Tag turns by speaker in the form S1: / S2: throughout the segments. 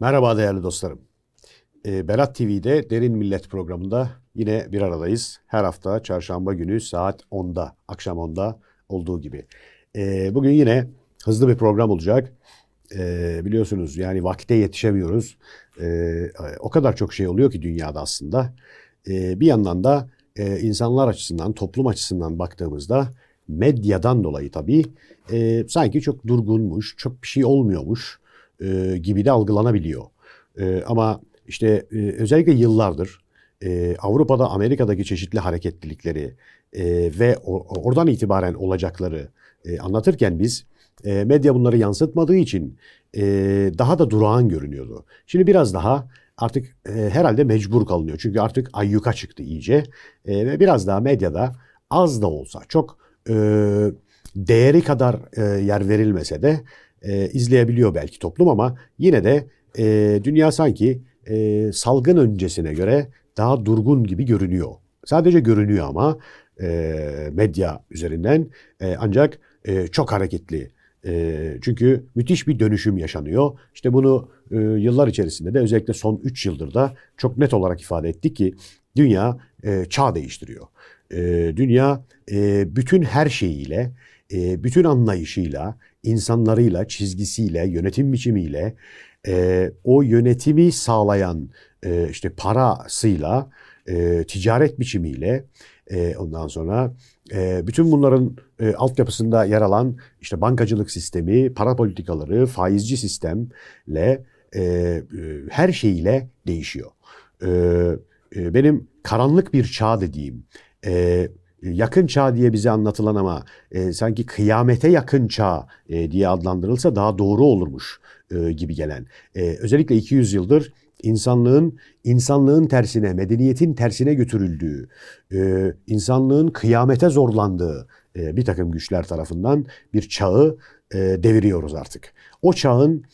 S1: Merhaba değerli dostlarım. Ee, Berat TV'de Derin Millet programında yine bir aradayız. Her hafta çarşamba günü saat 10'da, akşam 10'da olduğu gibi. Ee, bugün yine hızlı bir program olacak. Ee, biliyorsunuz yani vakte yetişemiyoruz. O kadar çok şey oluyor ki dünyada aslında. Bir yandan da e, insanlar açısından, toplum açısından baktığımızda medyadan dolayı tabii e, sanki çok durgunmuş, çok bir şey olmuyormuş e, gibi de algılanabiliyor. E, ama işte e, özellikle yıllardır e, Avrupa'da, Amerika'daki çeşitli hareketlilikleri e, ve o, oradan itibaren olacakları e, anlatırken biz e, medya bunları yansıtmadığı için e, daha da durağan görünüyordu. Şimdi biraz daha artık e, herhalde mecbur kalınıyor. Çünkü artık ayyuka çıktı iyice e, ve biraz daha medyada az da olsa çok e, değeri kadar e, yer verilmese de e, izleyebiliyor belki toplum ama yine de e, dünya sanki e, salgın öncesine göre daha durgun gibi görünüyor. Sadece görünüyor ama e, medya üzerinden e, ancak e, çok hareketli. E, çünkü müthiş bir dönüşüm yaşanıyor. İşte bunu e, yıllar içerisinde de özellikle son 3 yıldır da çok net olarak ifade ettik ki dünya e, çağ değiştiriyor. E, dünya e, bütün her şeyiyle, e, bütün anlayışıyla, insanlarıyla, çizgisiyle, yönetim biçimiyle, e, o yönetimi sağlayan e, işte parasıyla, e, ticaret biçimiyle, e, ondan sonra e, bütün bunların e, altyapısında yer alan işte bankacılık sistemi, para politikaları, faizci sistemle e, e, her şeyiyle değişiyor. E, e, benim karanlık bir çağ dediğim, e, yakın çağ diye bize anlatılan ama e, sanki kıyamete yakın çağ e, diye adlandırılsa daha doğru olurmuş e, gibi gelen. E, özellikle 200 yıldır insanlığın insanlığın tersine, medeniyetin tersine götürüldüğü, e, insanlığın kıyamete zorlandığı e, bir takım güçler tarafından bir çağı e, deviriyoruz artık. O çağın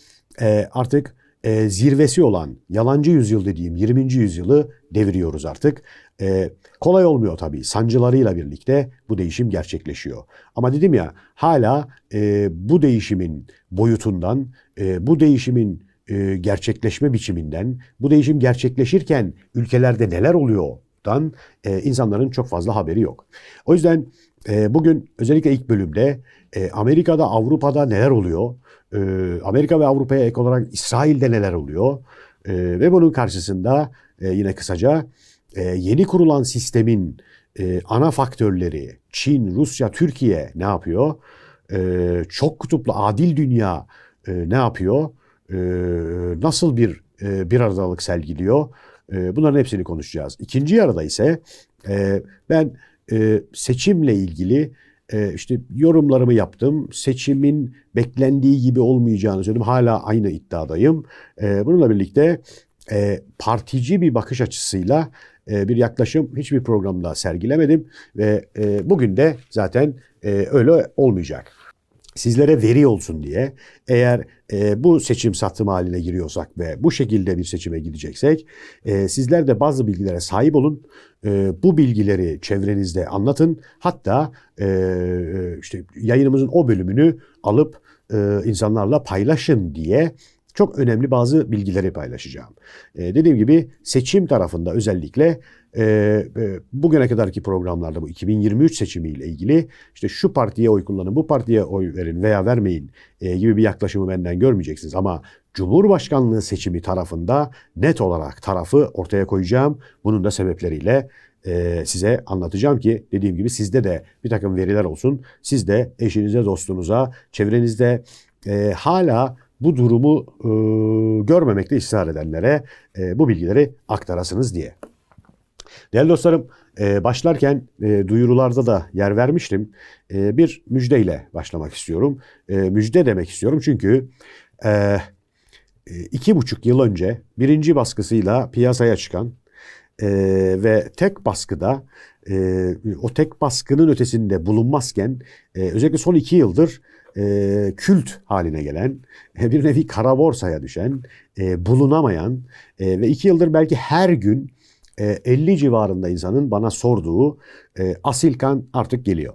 S1: e, artık e, zirvesi olan yalancı yüzyıl dediğim 20. yüzyılı deviriyoruz artık. E, kolay olmuyor tabii. Sancılarıyla birlikte bu değişim gerçekleşiyor. Ama dedim ya hala e, bu değişimin boyutundan, e, bu değişimin e, gerçekleşme biçiminden, bu değişim gerçekleşirken ülkelerde neler oluyordan e, insanların çok fazla haberi yok. O yüzden e, bugün özellikle ilk bölümde e, Amerika'da, Avrupa'da neler oluyor? E, Amerika ve Avrupa'ya ek olarak İsrail'de neler oluyor? E, ve bunun karşısında e, yine kısaca e, yeni kurulan sistemin e, ana faktörleri Çin, Rusya, Türkiye ne yapıyor? E, çok kutuplu adil dünya e, ne yapıyor? E, nasıl bir e, bir aradalık sergiliyor? E, bunların hepsini konuşacağız. İkinci yarıda ise e, ben e, seçimle ilgili e, işte yorumlarımı yaptım. Seçimin beklendiği gibi olmayacağını söyledim. Hala aynı iddiadayım. E, bununla birlikte e, partici bir bakış açısıyla e, bir yaklaşım hiçbir programda sergilemedim ve e, bugün de zaten e, öyle olmayacak. Sizlere veri olsun diye eğer e, bu seçim satım haline giriyorsak ve bu şekilde bir seçime gideceksek e, sizler de bazı bilgilere sahip olun. E, bu bilgileri çevrenizde anlatın. Hatta e, işte yayınımızın o bölümünü alıp e, insanlarla paylaşın diye çok önemli bazı bilgileri paylaşacağım. Ee, dediğim gibi seçim tarafında özellikle e, e, bugüne kadarki programlarda bu 2023 seçimiyle ilgili işte şu partiye oy kullanın, bu partiye oy verin veya vermeyin e, gibi bir yaklaşımı benden görmeyeceksiniz. Ama Cumhurbaşkanlığı seçimi tarafında net olarak tarafı ortaya koyacağım. Bunun da sebepleriyle e, size anlatacağım ki dediğim gibi sizde de bir takım veriler olsun. Siz de eşinize, dostunuza, çevrenizde e, hala bu durumu e, görmemekte ısrar edenlere e, bu bilgileri aktarasınız diye. Değerli dostlarım e, başlarken e, duyurularda da yer vermiştim. E, bir müjdeyle başlamak istiyorum. E, müjde demek istiyorum çünkü e, iki buçuk yıl önce birinci baskısıyla piyasaya çıkan e, ve tek baskıda e, o tek baskının ötesinde bulunmazken e, özellikle son iki yıldır e, kült haline gelen, bir nevi kara borsaya düşen, e, bulunamayan e, ve iki yıldır belki her gün e, 50 civarında insanın bana sorduğu e, Asilkan artık geliyor.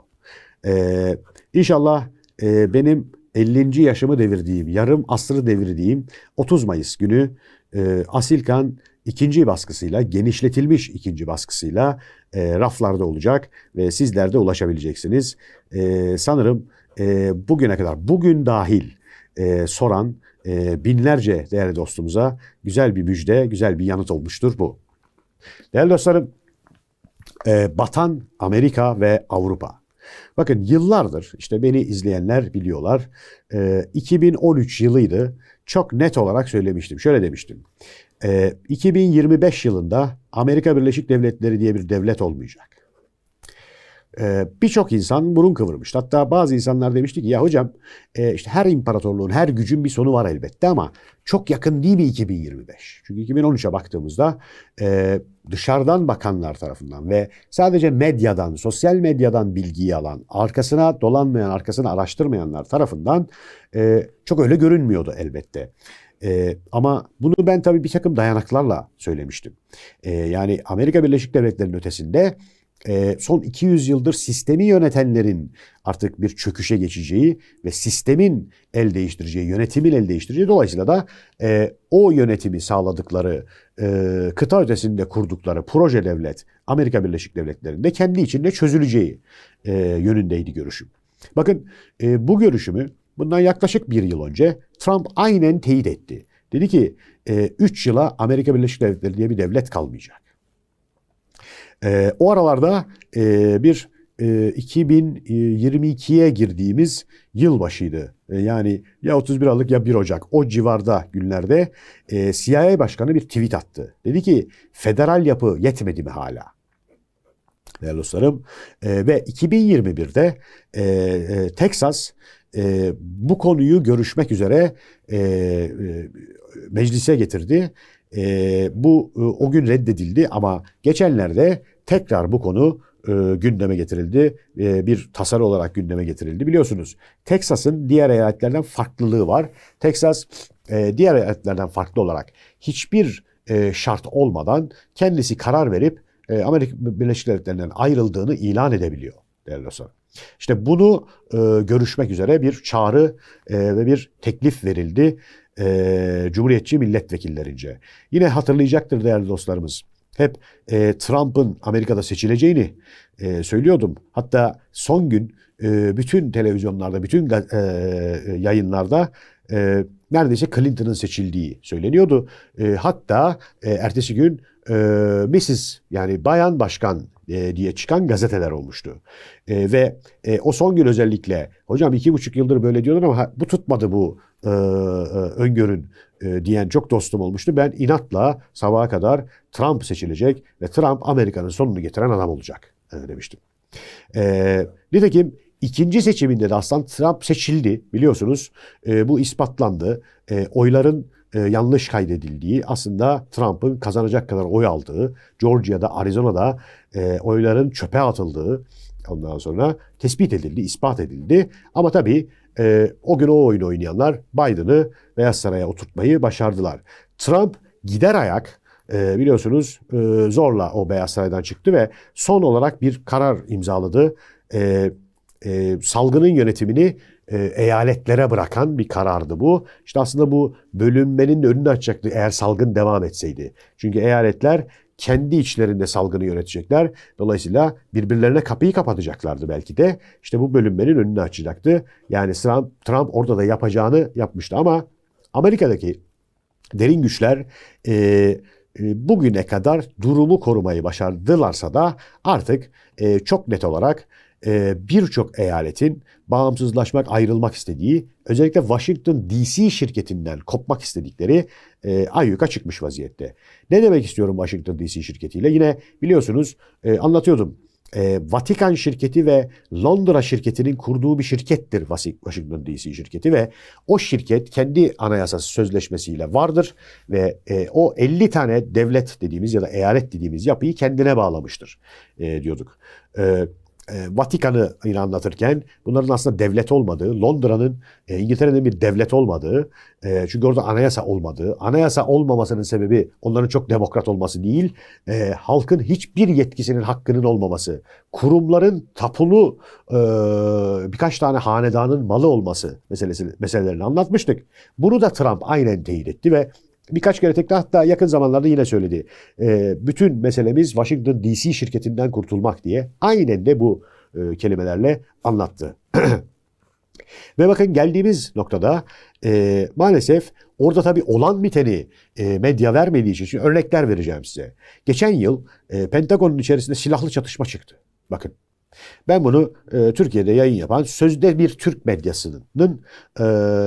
S1: E, inşallah e, benim 50. yaşımı devirdiğim, yarım asrı devirdiğim 30 Mayıs günü e, Asilkan ikinci baskısıyla, genişletilmiş ikinci baskısıyla e, raflarda olacak ve sizler de ulaşabileceksiniz. E, sanırım e, bugüne kadar, bugün dahil e, soran e, binlerce değerli dostumuza güzel bir müjde, güzel bir yanıt olmuştur bu. Değerli dostlarım, e, batan Amerika ve Avrupa. Bakın yıllardır işte beni izleyenler biliyorlar. E, 2013 yılıydı. Çok net olarak söylemiştim. Şöyle demiştim. E, 2025 yılında Amerika Birleşik Devletleri diye bir devlet olmayacak. Ee, Birçok insan burun kıvırmış. Hatta bazı insanlar demişti ki ya hocam e, işte her imparatorluğun, her gücün bir sonu var elbette ama çok yakın değil mi 2025? Çünkü 2013'e baktığımızda e, dışarıdan bakanlar tarafından ve sadece medyadan, sosyal medyadan bilgiyi alan, arkasına dolanmayan, arkasını araştırmayanlar tarafından e, çok öyle görünmüyordu elbette. E, ama bunu ben tabii bir takım dayanaklarla söylemiştim. E, yani Amerika Birleşik Devletleri'nin ötesinde son 200 yıldır sistemi yönetenlerin artık bir çöküşe geçeceği ve sistemin el değiştireceği, yönetimin el değiştireceği dolayısıyla da e, o yönetimi sağladıkları, e, kıta ötesinde kurdukları proje devlet Amerika Birleşik Devletleri'nde kendi içinde çözüleceği e, yönündeydi görüşüm. Bakın bu görüşümü bundan yaklaşık bir yıl önce Trump aynen teyit etti. Dedi ki 3 e, yıla Amerika Birleşik Devletleri diye bir devlet kalmayacak. E, o aralarda e, bir e, 2022'ye girdiğimiz yılbaşıydı. E, yani ya 31 Aralık ya 1 Ocak o civarda günlerde e, CIA Başkanı bir tweet attı. Dedi ki federal yapı yetmedi mi hala? Değerli dostlarım e, ve 2021'de e, e, Texas e, bu konuyu görüşmek üzere e, e, meclise getirdi e, bu e, o gün reddedildi ama geçenlerde tekrar bu konu e, gündeme getirildi. E, bir tasarı olarak gündeme getirildi. Biliyorsunuz Teksas'ın diğer eyaletlerden farklılığı var. Teksas e, diğer eyaletlerden farklı olarak hiçbir e, şart olmadan kendisi karar verip e, Amerika Birleşik Devletleri'nden ayrıldığını ilan edebiliyor değerli dostlar. İşte bunu e, görüşmek üzere bir çağrı e, ve bir teklif verildi e, Cumhuriyetçi milletvekillerince. Yine hatırlayacaktır değerli dostlarımız. Hep e, Trump'ın Amerika'da seçileceğini e, söylüyordum. Hatta son gün e, bütün televizyonlarda, bütün e, yayınlarda e, neredeyse Clinton'ın seçildiği söyleniyordu. E, hatta e, ertesi gün e, Mrs. yani Bayan Başkan e, diye çıkan gazeteler olmuştu. E, ve e, o son gün özellikle hocam iki buçuk yıldır böyle diyordun ama bu tutmadı bu e, e, öngörün e, diyen çok dostum olmuştu. Ben inatla sabaha kadar Trump seçilecek ve Trump Amerika'nın sonunu getiren adam olacak e, demiştim. E, nitekim ikinci seçiminde de aslında Trump seçildi biliyorsunuz. E, bu ispatlandı. E, oyların e, yanlış kaydedildiği, aslında Trump'ın kazanacak kadar oy aldığı, Georgia'da, Arizona'da e, oyların çöpe atıldığı ondan sonra tespit edildi, ispat edildi. Ama tabii e, o gün o oyunu oynayanlar Biden'ı Beyaz Saray'a oturtmayı başardılar. Trump gider ayak e, biliyorsunuz e, zorla o Beyaz Saray'dan çıktı ve son olarak bir karar imzaladı. E, e, salgının yönetimini e, eyaletlere bırakan bir karardı bu. İşte aslında bu bölünmenin önünü açacaktı eğer salgın devam etseydi. Çünkü eyaletler kendi içlerinde salgını yönetecekler. Dolayısıyla birbirlerine kapıyı kapatacaklardı belki de. İşte bu bölünmenin önünü açacaktı. Yani Trump, Trump orada da yapacağını yapmıştı ama Amerika'daki derin güçler e, e, bugüne kadar durumu korumayı başardılarsa da artık e, çok net olarak birçok eyaletin bağımsızlaşmak, ayrılmak istediği, özellikle Washington DC şirketinden kopmak istedikleri e, ayyuka çıkmış vaziyette. Ne demek istiyorum Washington DC şirketiyle? Yine biliyorsunuz e, anlatıyordum. E, Vatikan şirketi ve Londra şirketinin kurduğu bir şirkettir Washington DC şirketi ve o şirket kendi anayasası sözleşmesiyle vardır ve e, o 50 tane devlet dediğimiz ya da eyalet dediğimiz yapıyı kendine bağlamıştır e, diyorduk. E, e, Vatikan'ı anlatırken bunların aslında devlet olmadığı, Londra'nın e, İngiltere'nin bir devlet olmadığı, e, çünkü orada anayasa olmadığı, anayasa olmamasının sebebi onların çok demokrat olması değil, halkın hiçbir yetkisinin hakkının olmaması, kurumların tapulu birkaç tane hanedanın malı olması meselesi, meselelerini anlatmıştık. Bunu da Trump aynen teyit etti ve birkaç kere tekrar hatta yakın zamanlarda yine söyledi. E, bütün meselemiz Washington DC şirketinden kurtulmak diye aynen de bu e, kelimelerle anlattı. Ve bakın geldiğimiz noktada e, maalesef orada tabii olan biteni e, medya vermediği için şimdi örnekler vereceğim size. Geçen yıl e, Pentagon'un içerisinde silahlı çatışma çıktı. Bakın ben bunu e, Türkiye'de yayın yapan sözde bir Türk medyasının e,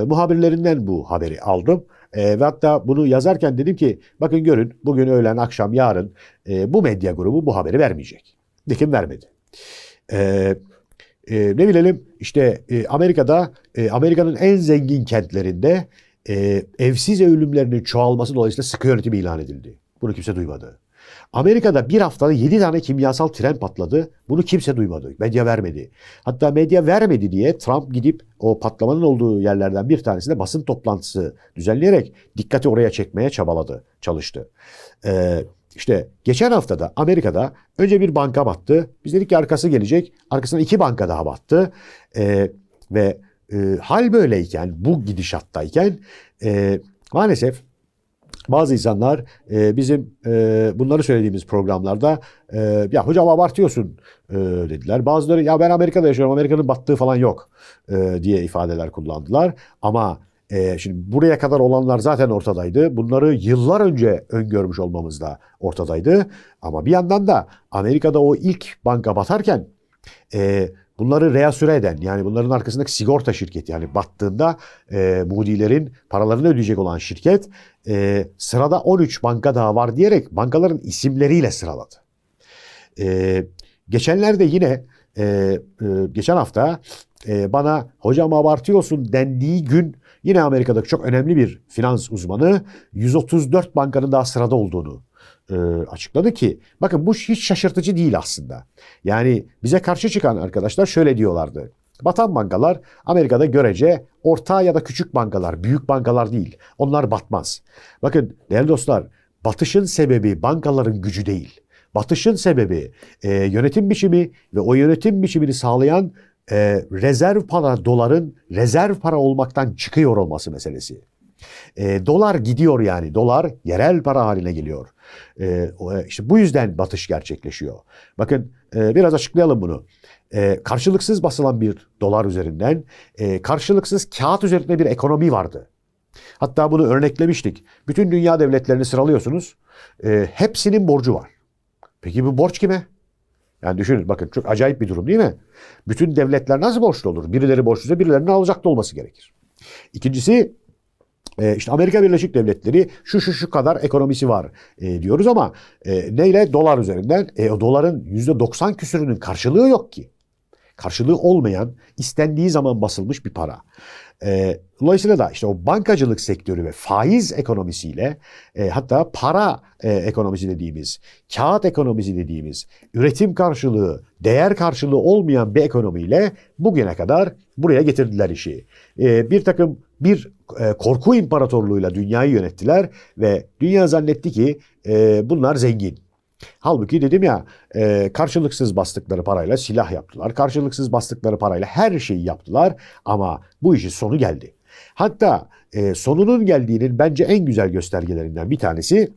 S1: muhabirlerinden bu haberi aldım. E, ve hatta bunu yazarken dedim ki bakın görün bugün öğlen akşam yarın e, bu medya grubu bu haberi vermeyecek. Dikim vermedi. E, e, ne bilelim işte e, Amerika'da e, Amerika'nın en zengin kentlerinde e, evsiz ölümlerinin çoğalması dolayısıyla sıkı yönetim ilan edildi. Bunu kimse duymadı. Amerika'da bir haftada 7 tane kimyasal tren patladı. Bunu kimse duymadı. Medya vermedi. Hatta medya vermedi diye Trump gidip o patlamanın olduğu yerlerden bir tanesinde basın toplantısı düzenleyerek dikkati oraya çekmeye çabaladı, çalıştı. Ee, işte geçen haftada Amerika'da önce bir banka battı. Biz dedik ki arkası gelecek. Arkasından iki banka daha battı. Ee, ve e, hal böyleyken, bu gidişattayken e, maalesef bazı insanlar e, bizim e, bunları söylediğimiz programlarda e, ya hocam abartıyorsun e, dediler. Bazıları ya ben Amerika'da yaşıyorum Amerika'nın battığı falan yok e, diye ifadeler kullandılar. Ama e, şimdi buraya kadar olanlar zaten ortadaydı. Bunları yıllar önce öngörmüş olmamız da ortadaydı. Ama bir yandan da Amerika'da o ilk banka batarken e, bunları reasüre eden yani bunların arkasındaki sigorta şirketi yani battığında e, Moody'lerin paralarını ödeyecek olan şirket e, sırada 13 banka daha var diyerek bankaların isimleriyle sıraladı. E, geçenlerde yine e, e, geçen hafta e, bana hocam abartıyorsun dendiği gün yine Amerika'daki çok önemli bir finans uzmanı 134 bankanın daha sırada olduğunu e, açıkladı ki bakın bu hiç şaşırtıcı değil aslında. Yani bize karşı çıkan arkadaşlar şöyle diyorlardı. Batan bankalar Amerika'da görece orta ya da küçük bankalar, büyük bankalar değil. Onlar batmaz. Bakın değerli dostlar, batışın sebebi bankaların gücü değil. Batışın sebebi e, yönetim biçimi ve o yönetim biçimini sağlayan e, rezerv para doların rezerv para olmaktan çıkıyor olması meselesi. E, dolar gidiyor yani. Dolar yerel para haline geliyor. E, işte bu yüzden batış gerçekleşiyor. Bakın e, biraz açıklayalım bunu. E, karşılıksız basılan bir dolar üzerinden e, karşılıksız kağıt üzerinde bir ekonomi vardı. Hatta bunu örneklemiştik. Bütün dünya devletlerini sıralıyorsunuz. E, hepsinin borcu var. Peki bu borç kime? Yani düşünün bakın çok acayip bir durum değil mi? Bütün devletler nasıl borçlu olur? Birileri borçluysa birilerinin alacaklı olması gerekir. İkincisi e, işte Amerika Birleşik Devletleri şu şu şu kadar ekonomisi var e, diyoruz ama e, neyle? Dolar üzerinden. E, o doların %90 küsürünün karşılığı yok ki. Karşılığı olmayan, istendiği zaman basılmış bir para. E, dolayısıyla da işte o bankacılık sektörü ve faiz ekonomisiyle e, hatta para e, ekonomisi dediğimiz, kağıt ekonomisi dediğimiz, üretim karşılığı, değer karşılığı olmayan bir ekonomiyle bugüne kadar buraya getirdiler işi. E, bir takım bir e, korku imparatorluğuyla dünyayı yönettiler ve dünya zannetti ki e, bunlar zengin. Halbuki dedim ya e, karşılıksız bastıkları parayla silah yaptılar. Karşılıksız bastıkları parayla her şeyi yaptılar ama bu işin sonu geldi. Hatta sonunun geldiğinin bence en güzel göstergelerinden bir tanesi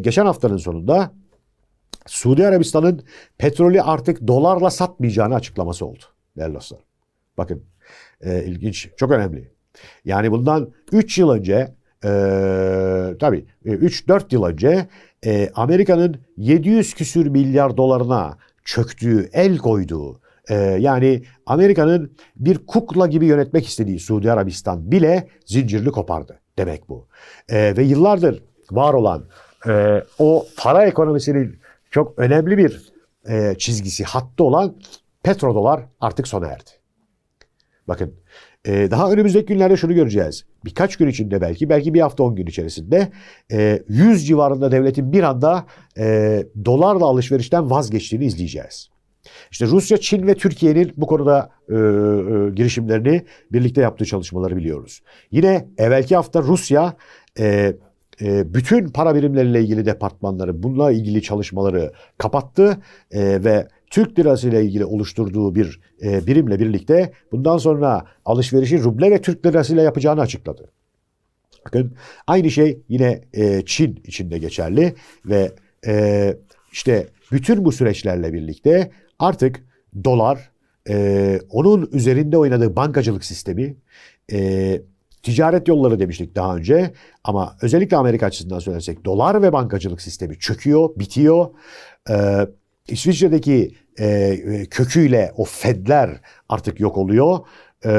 S1: geçen haftanın sonunda Suudi Arabistan'ın petrolü artık dolarla satmayacağını açıklaması oldu değerli dostlar. Bakın ilginç, çok önemli. Yani bundan 3 yıl önce e, tabii 3-4 yıl önce e, Amerika'nın 700 küsür milyar dolarına çöktüğü, el koyduğu e, yani Amerika'nın bir kukla gibi yönetmek istediği Suudi Arabistan bile zincirli kopardı demek bu. E, ve yıllardır var olan e, o para ekonomisinin çok önemli bir e, çizgisi, hattı olan petrodolar artık sona erdi. Bakın ee, daha önümüzdeki günlerde şunu göreceğiz. Birkaç gün içinde belki, belki bir hafta on gün içerisinde e, 100 civarında devletin bir anda e, dolarla alışverişten vazgeçtiğini izleyeceğiz. İşte Rusya, Çin ve Türkiye'nin bu konuda e, e, girişimlerini birlikte yaptığı çalışmaları biliyoruz. Yine evvelki hafta Rusya e, e, bütün para birimleriyle ilgili departmanları, bununla ilgili çalışmaları kapattı e, ve Türk lirası ile ilgili oluşturduğu bir e, birimle birlikte bundan sonra alışverişi ruble ve Türk lirası ile yapacağını açıkladı. Bakın aynı şey yine e, Çin içinde geçerli ve e, işte bütün bu süreçlerle birlikte artık dolar, e, onun üzerinde oynadığı bankacılık sistemi, e, ticaret yolları demiştik daha önce ama özellikle Amerika açısından söylersek dolar ve bankacılık sistemi çöküyor, bitiyor. E, İsviçre'deki e, köküyle o Fedler artık yok oluyor. E,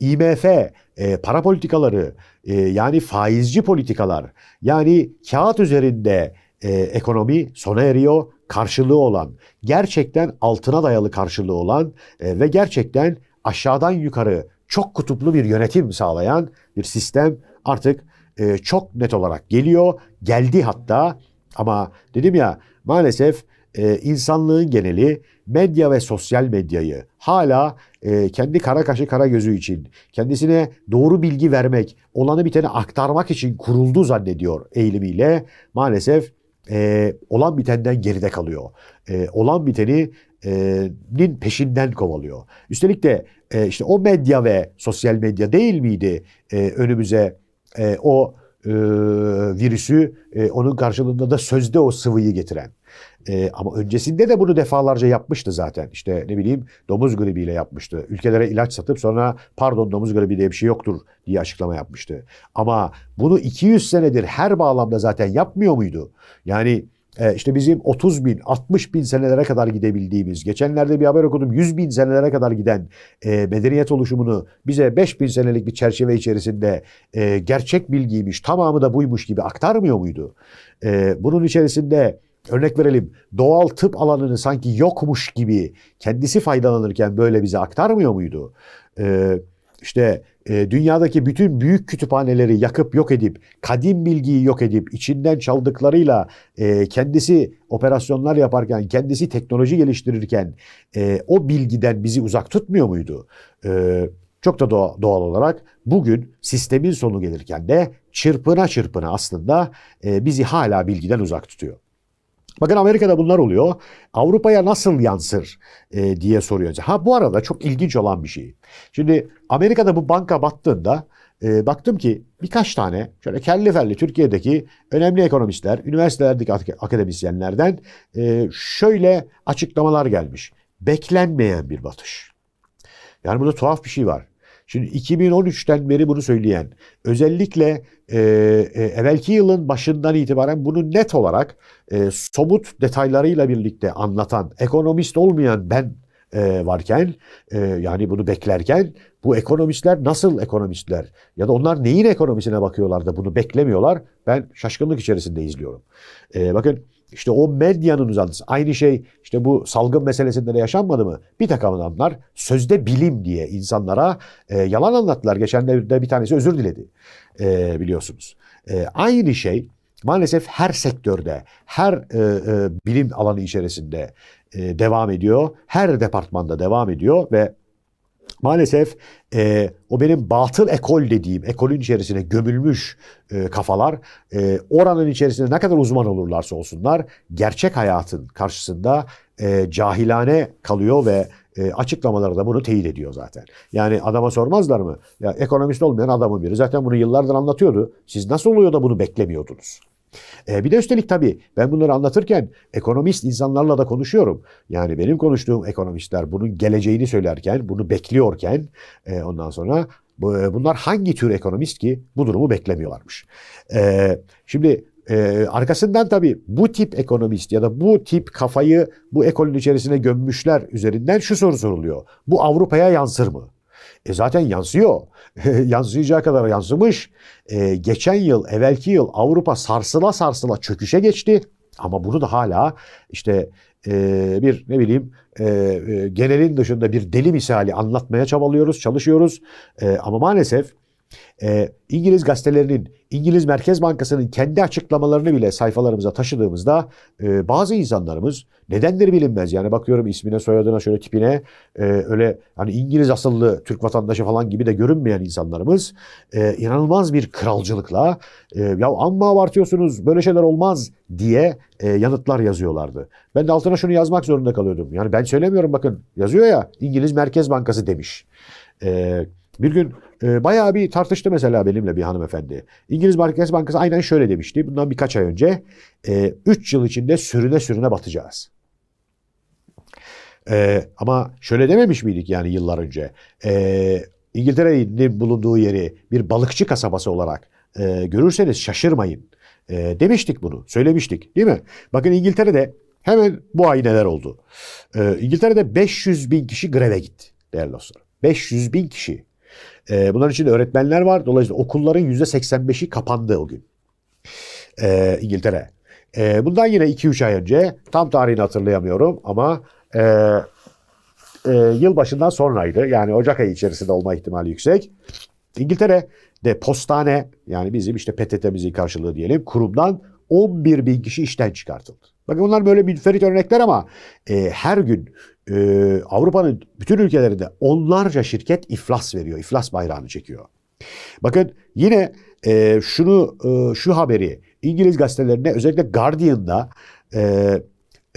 S1: IMF, e, para politikaları, e, yani faizci politikalar, yani kağıt üzerinde e, ekonomi sona eriyor. Karşılığı olan, gerçekten altına dayalı karşılığı olan e, ve gerçekten aşağıdan yukarı çok kutuplu bir yönetim sağlayan bir sistem artık e, çok net olarak geliyor. Geldi hatta ama dedim ya maalesef e, insanlığın geneli medya ve sosyal medyayı hala e, kendi kara kaşı kara gözü için, kendisine doğru bilgi vermek, olanı biteni aktarmak için kuruldu zannediyor eğilimiyle maalesef e, olan bitenden geride kalıyor. E, olan biteni nin peşinden kovalıyor. Üstelik de e, işte o medya ve sosyal medya değil miydi e, önümüze e, o e, virüsü e, onun karşılığında da sözde o sıvıyı getiren. E, ama öncesinde de bunu defalarca yapmıştı zaten. İşte ne bileyim domuz gribiyle yapmıştı. Ülkelere ilaç satıp sonra pardon domuz gribi diye bir şey yoktur diye açıklama yapmıştı. Ama bunu 200 senedir her bağlamda zaten yapmıyor muydu? Yani e, işte bizim 30 bin, 60 bin senelere kadar gidebildiğimiz, geçenlerde bir haber okudum 100 bin senelere kadar giden e, medeniyet oluşumunu bize 5 bin senelik bir çerçeve içerisinde e, gerçek bilgiymiş, tamamı da buymuş gibi aktarmıyor muydu? E, bunun içerisinde örnek verelim doğal tıp alanını sanki yokmuş gibi kendisi faydalanırken böyle bize aktarmıyor muydu? E, işte e, dünyadaki bütün büyük kütüphaneleri yakıp yok edip, kadim bilgiyi yok edip, içinden çaldıklarıyla e, kendisi operasyonlar yaparken, kendisi teknoloji geliştirirken e, o bilgiden bizi uzak tutmuyor muydu? E, çok da doğal, doğal olarak bugün sistemin sonu gelirken de çırpına çırpına aslında e, bizi hala bilgiden uzak tutuyor. Bakın Amerika'da bunlar oluyor. Avrupa'ya nasıl yansır e, diye soruyor. Ha bu arada çok ilginç olan bir şey. Şimdi Amerika'da bu banka battığında e, baktım ki birkaç tane şöyle kelli felli Türkiye'deki önemli ekonomistler, üniversitelerdeki akademisyenlerden e, şöyle açıklamalar gelmiş. Beklenmeyen bir batış. Yani burada tuhaf bir şey var. Şimdi 2013'ten beri bunu söyleyen, özellikle e, e, evvelki yılın başından itibaren bunu net olarak e, somut detaylarıyla birlikte anlatan, ekonomist olmayan ben e, varken, e, yani bunu beklerken bu ekonomistler nasıl ekonomistler ya da onlar neyin ekonomisine bakıyorlar da bunu beklemiyorlar? Ben şaşkınlık içerisinde izliyorum. E, bakın işte o medyanın uzantısı. Aynı şey işte bu salgın meselesinde de yaşanmadı mı? Bir takım adamlar sözde bilim diye insanlara e, yalan anlattılar. Geçenlerde bir tanesi özür diledi e, biliyorsunuz. E, aynı şey maalesef her sektörde, her e, e, bilim alanı içerisinde e, devam ediyor. Her departmanda devam ediyor ve Maalesef e, o benim batıl ekol dediğim ekolün içerisine gömülmüş e, kafalar e, oranın içerisinde ne kadar uzman olurlarsa olsunlar gerçek hayatın karşısında e, cahilane kalıyor ve e, açıklamaları da bunu teyit ediyor zaten. Yani adama sormazlar mı? Ya ekonomist olmayan adamın biri zaten bunu yıllardır anlatıyordu. Siz nasıl oluyor da bunu beklemiyordunuz? E, bir de üstelik tabii ben bunları anlatırken ekonomist insanlarla da konuşuyorum. Yani benim konuştuğum ekonomistler bunun geleceğini söylerken, bunu bekliyorken e, ondan sonra bu, bunlar hangi tür ekonomist ki bu durumu beklemiyorlarmış. E, şimdi ee, arkasından tabii bu tip ekonomist ya da bu tip kafayı bu ekolün içerisine gömmüşler üzerinden şu soru soruluyor. Bu Avrupa'ya yansır mı? E zaten yansıyor. Yansıyacağı kadar yansımış. E, geçen yıl, evvelki yıl Avrupa sarsıla sarsıla çöküşe geçti. Ama bunu da hala işte e, bir ne bileyim e, e, genelin dışında bir deli misali anlatmaya çabalıyoruz, çalışıyoruz. E, ama maalesef e, İngiliz gazetelerinin, İngiliz Merkez Bankası'nın kendi açıklamalarını bile sayfalarımıza taşıdığımızda e, bazı insanlarımız nedenleri bilinmez. Yani bakıyorum ismine, soyadına, şöyle tipine e, öyle hani İngiliz asıllı Türk vatandaşı falan gibi de görünmeyen insanlarımız e, inanılmaz bir kralcılıkla e, ya amma abartıyorsunuz böyle şeyler olmaz diye e, yanıtlar yazıyorlardı. Ben de altına şunu yazmak zorunda kalıyordum. Yani ben söylemiyorum bakın yazıyor ya İngiliz Merkez Bankası demiş. E, bir gün e, bayağı bir tartıştı mesela benimle bir hanımefendi. İngiliz Merkez Bankası aynen şöyle demişti. Bundan birkaç ay önce 3 yıl içinde sürüne sürüne batacağız. E, ama şöyle dememiş miydik yani yıllar önce? E, İngiltere'nin bulunduğu yeri bir balıkçı kasabası olarak e, görürseniz şaşırmayın. E, demiştik bunu, söylemiştik değil mi? Bakın İngiltere'de hemen bu ay neler oldu? E, İngiltere'de 500 bin kişi greve gitti değerli dostlar. 500 bin kişi. E, bunların içinde öğretmenler var. Dolayısıyla okulların %85'i kapandı o gün. E, İngiltere. E, bundan yine 2-3 ay önce tam tarihini hatırlayamıyorum ama e, e, yılbaşından sonraydı. Yani Ocak ayı içerisinde olma ihtimali yüksek. İngiltere'de postane yani bizim işte PTT'mizin karşılığı diyelim kurumdan 11 bin kişi işten çıkartıldı. Bakın bunlar böyle münferit örnekler ama e, her gün e, Avrupa'nın bütün ülkelerinde onlarca şirket iflas veriyor. iflas bayrağını çekiyor. Bakın yine e, şunu e, şu haberi İngiliz gazetelerinde özellikle Guardian'da e,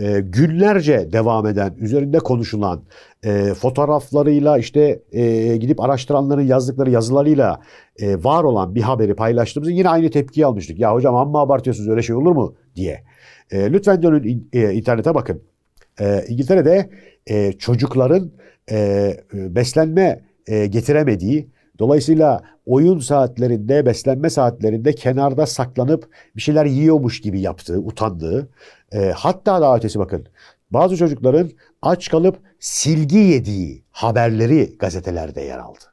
S1: e, günlerce devam eden, üzerinde konuşulan e, fotoğraflarıyla işte e, gidip araştıranların yazdıkları yazılarıyla e, var olan bir haberi paylaştığımızda yine aynı tepkiyi almıştık. Ya hocam amma abartıyorsunuz öyle şey olur mu diye. E, lütfen dönün in, e, internete bakın. E, İngiltere'de e, çocukların e, beslenme e, getiremediği, dolayısıyla oyun saatlerinde, beslenme saatlerinde kenarda saklanıp bir şeyler yiyormuş gibi yaptığı, utandığı, e, hatta daha ötesi bakın, bazı çocukların aç kalıp silgi yediği haberleri gazetelerde yer aldı.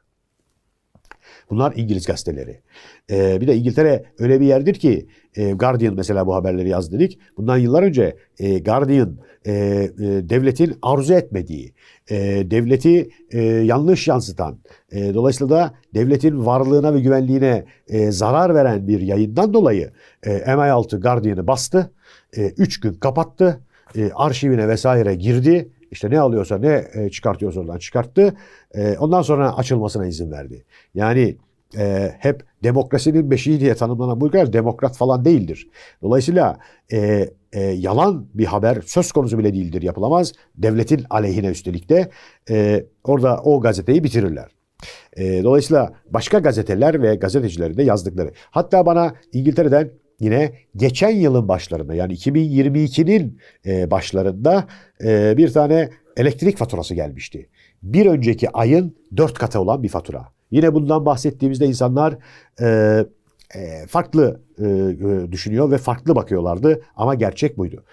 S1: Bunlar İngiliz gazeteleri. Ee, bir de İngiltere öyle bir yerdir ki e, Guardian mesela bu haberleri yaz dedik. Bundan yıllar önce e, Guardian e, e, devletin arzu etmediği, e, devleti e, yanlış yansıtan, e, dolayısıyla da devletin varlığına ve güvenliğine e, zarar veren bir yayından dolayı e, MI6 Guardian'ı bastı. 3 e, gün kapattı. E, arşivine vesaire girdi. İşte ne alıyorsa ne e, çıkartıyorsa oradan çıkarttı. E, ondan sonra açılmasına izin verdi. Yani e, hep demokrasinin beşiği diye tanımlanan bu ülkeler demokrat falan değildir. Dolayısıyla e, e, yalan bir haber söz konusu bile değildir yapılamaz. Devletin aleyhine üstelik de e, orada o gazeteyi bitirirler. E, dolayısıyla başka gazeteler ve gazetecilerin de yazdıkları. Hatta bana İngiltere'den yine geçen yılın başlarında yani 2022'nin e, başlarında e, bir tane elektrik faturası gelmişti. Bir önceki ayın dört katı olan bir fatura. Yine bundan bahsettiğimizde insanlar e, farklı düşünüyor ve farklı bakıyorlardı ama gerçek buydu.